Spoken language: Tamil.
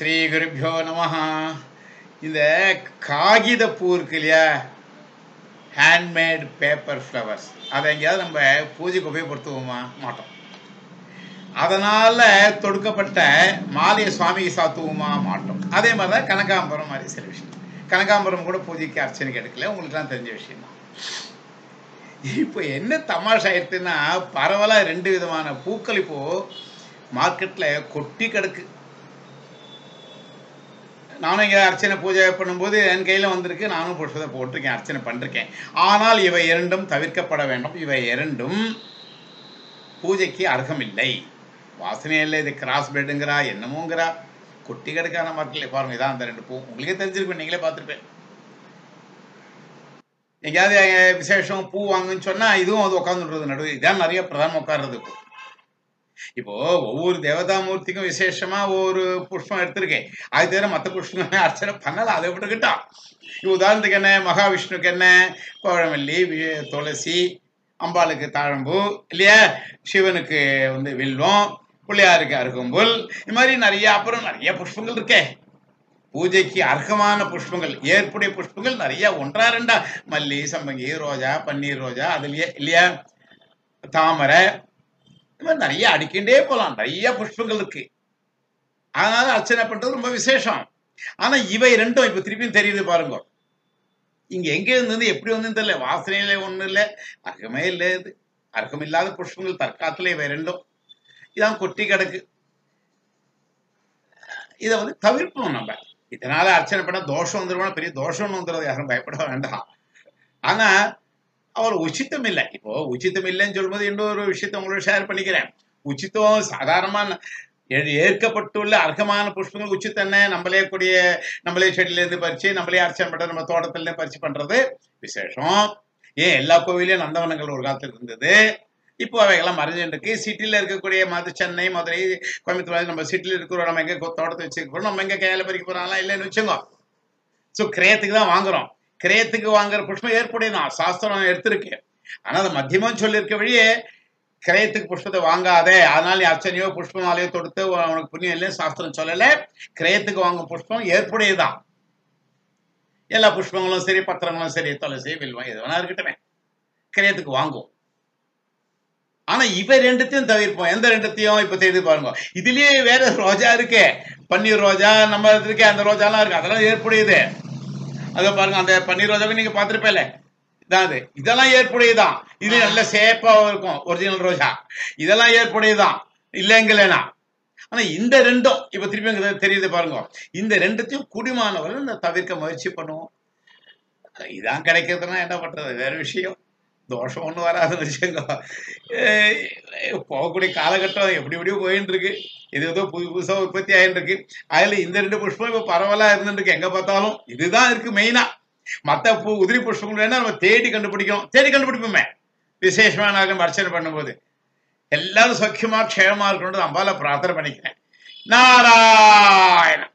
குருப்பியோ நம. இந்த காகித பூ இருக்கு இல்லையா ஹேண்ட்மேட் பேப்பர் ஃப்ளவர்ஸ் அதை எங்கேயாவது நம்ம பூஜைக்கு உபயோகப்படுத்துவோமா? மாட்டோம். அதனால தொடுக்கப்பட்ட மாலையை சுவாமிக்கு சாத்துவோமா? மாட்டோம். அதே மாதிரி தான் கனகாம்பரம் மாதிரி சில விஷயம். கனகாம்பரம் கூட பூஜைக்கு அர்ச்சனைக்கு எடுக்கல உங்களுக்குலாம் தெரிஞ்ச விஷயம்? தான் இப்போ என்ன தமாஷா ஆயிடுச்சுன்னா பரவலாக ரெண்டு விதமான பூக்கள் இப்போ மார்க்கெட்டில் கொட்டி கிடக்கு. நானும் இங்கே அர்ச்சனை பூஜை பண்ணும்போது என் கையில் வந்திருக்கு. நானும் புஷ்பத்தை போட்டிருக்கேன் அர்ச்சனை பண்ணிருக்கேன். ஆனால் இவை இரண்டும் தவிர்க்கப்பட வேண்டும். இவை இரண்டும் பூஜைக்கு அர்ஹமில்லை வாசனையே இல்லை. இது கிராஸ் பெட்டுங்கிறா என்னமோங்கிறா? கொட்டி கிடக்கான மரத்தில் பாருங்க. இதான் அந்த ரெண்டு பூ. உங்களுக்கே தெரிஞ்சிருக்கும். நீங்களே பார்த்துருப்பேன். எங்கேயாவது விசேஷம் பூ வாங்குன்னு சொன்னால் இதுவும் அது உட்காந்துடுறது நடுவு இதான் நிறைய பிரதானம் உட்கார்றது இப்போ ஒவ்வொரு தேவதாமூர்த்திக்கும் விசேஷமா ஒரு புஷ்பம் எடுத்திருக்கேன். அது தவிர மற்ற புஷ்பங்கள் அர்ச்சனை பண்ணல அதை விட்டுக்கிட்டா. உதாரணத்துக்கு என்ன? மகாவிஷ்ணுக்கு என்ன? பழமல்லி துளசி அம்பாளுக்கு தாழம்பூ இல்லையா? சிவனுக்கு வந்து வில்வம் பிள்ளையாருக்கு அருகம்புல். இது மாதிரி நிறைய அப்புறம் நிறைய புஷ்பங்கள் இருக்கே. பூஜைக்கு அர்ஹமான புஷ்பங்கள் ஏற்புடைய புஷ்பங்கள் நிறைய. ஒன்றா ரெண்டா. மல்லி சம்பங்கி ரோஜா பன்னீர் ரோஜா அதுலயே இல்லையா? தாமரை இந்த மாதிரி நிறைய அடிக்கின்றே போலாம். நிறைய புஷ்பங்கள் இருக்கு. அதனால அர்ச்சனை பண்றது ரொம்ப விசேஷம். ஆனா இவை ரெண்டும் இப்ப திருப்பியும் தெரியுது பாருங்க. இங்க எங்க இருந்து எப்படி வந்து தெரியல. வாசனையில ஒண்ணு இல்ல. அர்க்கமே இல்ல இது. அர்க்கம் இல்லாத புஷ்பங்கள் தற்காத்துல இவை ரெண்டும். இதான் கொட்டி கிடக்கு. இதை வந்து தவிர்ப்போம் நம்ம. இதனால அர்ச்சனை பண்ண தோஷம் வந்துருவோம் பெரிய தோஷம்னு வந்துடுறது யாரும் பயப்பட வேண்டாம். ஆனா அவர் உச்சித்தம் இல்லை இப்போ உச்சித்தம் இல்லைன்னு சொல்லும்போது இன்னொரு விஷயத்த உங்களோட ஷேர் பண்ணிக்கிறேன்? உச்சித்தம் சாதாரணமா ஏ- ஏற்கப்பட்டுள்ள அர்ஹமான புஷ்பங்கள் உச்சித்தம் என்ன? நம்மளே கூடிய நம்மளே செடியிலேருந்து பறிச்சு நம்மளே அர்ச்சனை பண்றது நம்ம தோட்டத்துல பறிச்சு பண்றது விசேஷம். ஏன் எல்லா கோவிலையும் நந்தவனங்கள் ஒரு காலத்துல இருந்தது? இப்போ அவைகள்லாம் மறைஞ்சுட்டு இருக்கு சிட்டில இருக்கக்கூடிய மது சென்னை மதுரை கோயம்புத்தூர் நம்ம சிட்டில இருக்கிறோம். நம்ம எங்க கொ- தோட்டத்தை வச்சுக்கிறோம் நம்ம எங்க கையில பறிக்க போறாங்களா? இல்லைன்னு வச்சுக்கோ ஸோ கிரயத்துக்கு தான் வாங்குறோம். கிரயத்துக்கு வாங்குற புஷ்பம் ஏற்புடையதான் சாஸ்திரம் எடுத்திருக்கேன். ஆனா அது மத்தியமும் சொல்லியிருக்க வழியே கிரயத்துக்கு புஷ்பத்தை வாங்காதே. அதனால நீ அர்ச்சனையோ புஷ்பமாலையோ தொடுத்து உனக்கு புண்ணியம் இல்லையே சாஸ்திரம் சொல்லல. கிரயத்துக்கு வாங்கும் புஷ்பம் ஏற்புடையதான் எல்லா புஷ்பங்களும் சரி பத்திரங்களும் சரி துளசி வில்வம் எது வேணா இருக்கட்டுமே. கிரயத்துக்கு வாங்குவோம் ஆனா இவ ரெண்டுத்தையும் தவிர்ப்போம். எந்த ரெண்டுத்தையும் இப்ப தேடி பாருங்க. இதுலயே வேற ரோஜா இருக்கே. பன்னீர் ரோஜா நம்ம இருக்கே அந்த ரோஜாலாம் இருக்கு. அதெல்லாம் ஏற்புடையது. அதை பாருங்க அந்த பன்னீர் ரோஜாவை நீங்க பார்த்திருப்பேல இதான் அது. இதெல்லாம் ஏற்புடையதான் இது நல்ல சேப்பா இருக்கும் ஒரிஜினல் ரோஜா. இதெல்லாம் ஏற்புடையதான் இல்லைங்களேனா. ஆனா இந்த ரெண்டும் இப்ப திருப்பி தெரியுது பாருங்க. இந்த ரெண்டுத்தையும் குடிமானவர்கள் தவிர்க்க முயற்சி பண்ணுவோம். இதான் கிடைக்கிறதுனா என்ன பண்றது? வேற விஷயம். தோஷம் ஒன்றும் வராதுன்னு வச்சுக்கோ. போகக்கூடிய காலகட்டம் எப்படி எப்படியோ போயின்னு இருக்கு இது ஏதோ புது புதுசா உற்பத்தி ஆயின்னு இருக்கு அதுல இந்த ரெண்டு புஷ்பம் இப்போ பரவலா இருந்துட்டு இருக்கு எங்க பார்த்தாலும் இதுதான் இருக்கு மெயினா மத்த பூ உதிரி புஷ்பங்கள் வேணா நம்ம தேடி கண்டுபிடிக்கணும். தேடி கண்டுபிடிப்போமே. விசேஷமா நான் அர்ச்சனை பண்ணும்போது. எல்லாரும் சௌக்கியமா க்ஷேமாக இருக்கணும்னு அம்பால பிரார்த்தனை பண்ணிக்கிறேன். நாராயணன்